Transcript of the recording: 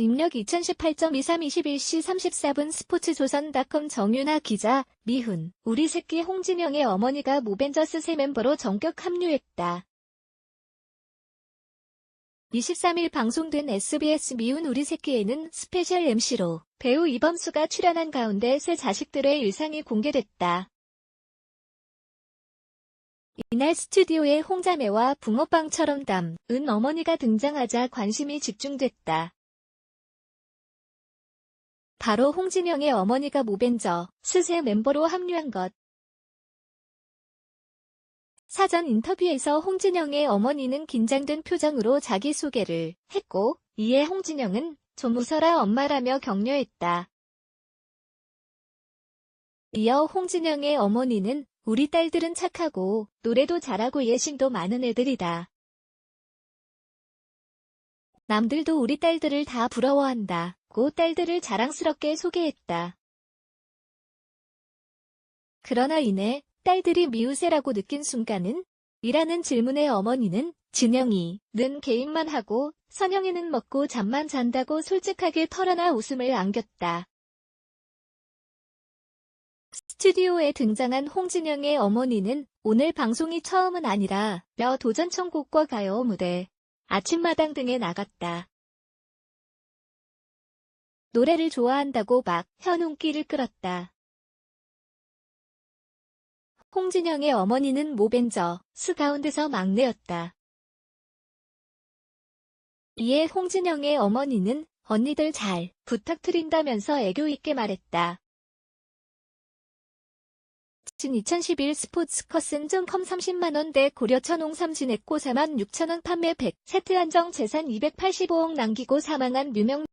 입력 2018.2321시 34분 스포츠조선닷컴 정윤아 기자, 미훈, 우리 새끼 홍진영의 어머니가 모벤져스 새 멤버로 전격 합류했다. 23일 방송된 SBS 미운 우리 새끼에는 스페셜 MC로 배우 이범수가 출연한 가운데 새 자식들의 일상이 공개됐다. 이날 스튜디오에 홍자매와 붕어빵처럼 담은 어머니가 등장하자 관심이 집중됐다. 바로 홍진영의 어머니가 모벤져 스새 멤버로 합류한 것. 사전 인터뷰에서 홍진영의 어머니는 긴장된 표정으로 자기소개를 했고, 이에 홍진영은 좀 웃어라 엄마라며 격려했다. 이어 홍진영의 어머니는 우리 딸들은 착하고 노래도 잘하고 예심도 많은 애들이다. 남들도 우리 딸들을 다 부러워한다. 고 딸들을 자랑스럽게 소개했다. 그러나 이내 딸들이 미우새라고 느낀 순간은 이라는 질문에 어머니는 진영이는 게임만 하고 선영이는 먹고 잠만 잔다고 솔직하게 털어놔 웃음을 안겼다. 스튜디오에 등장한 홍진영의 어머니는 오늘 방송이 처음은 아니라 며 도전 천국과 가요 무대, 아침마당 등에 나갔다. 노래를 좋아한다고 막 현웅기를 끌었다. 홍진영의 어머니는 모벤져 스 가운데서 막내였다. 이에 홍진영의 어머니는 언니들 잘 부탁드린다면서 애교 있게 말했다. 진 2011 스포츠 커슨.com 30만원대 고려 천 홍 삼진했고 4만 6천원 판매 100 세트 한정 재산 285억 남기고 사망한 유명